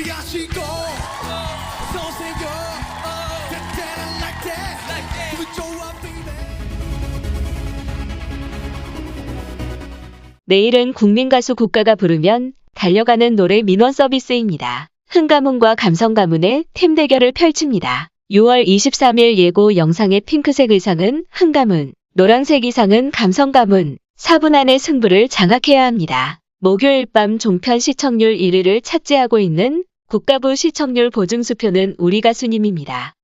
준비하시고 쏘세요 That, that, like that 기분 좋아 baby 내일은 국민 가수 국가가 부르면 달려가는 노래 민원 서비스입니다. 흥가문과 감성 가문의 팀 대결을 펼칩니다. 6월 23일 예고 영상의 핑크색 의상은 흥가문, 노란색 의상은 감성 가문, 4분 안에 승부를 장악해야 합니다. 목요일 밤 종편 시청률 1위를 차지하고 있는 국가부 시청률 보증수표는 우리 가수님입니다.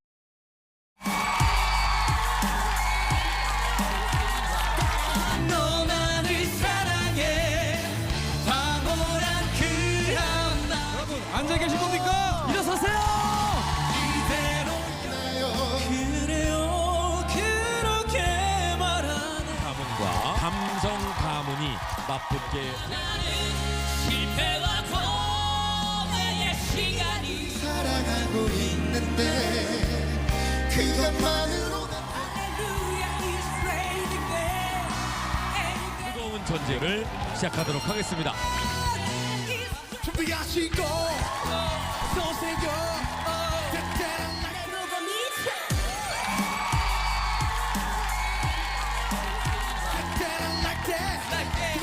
너만을 사랑해. 바보란 그런 나 여러분 앉아 계신 겁니까? 일어서세요! 이대로 그래요 그렇게 말하네. 가문과 감성 가문이 맞붙게 살고 있는데 그것만으로 뜨거운 전쟁을 시작하도록 하겠습니다. 준비하시고 쏘세요. Yeah.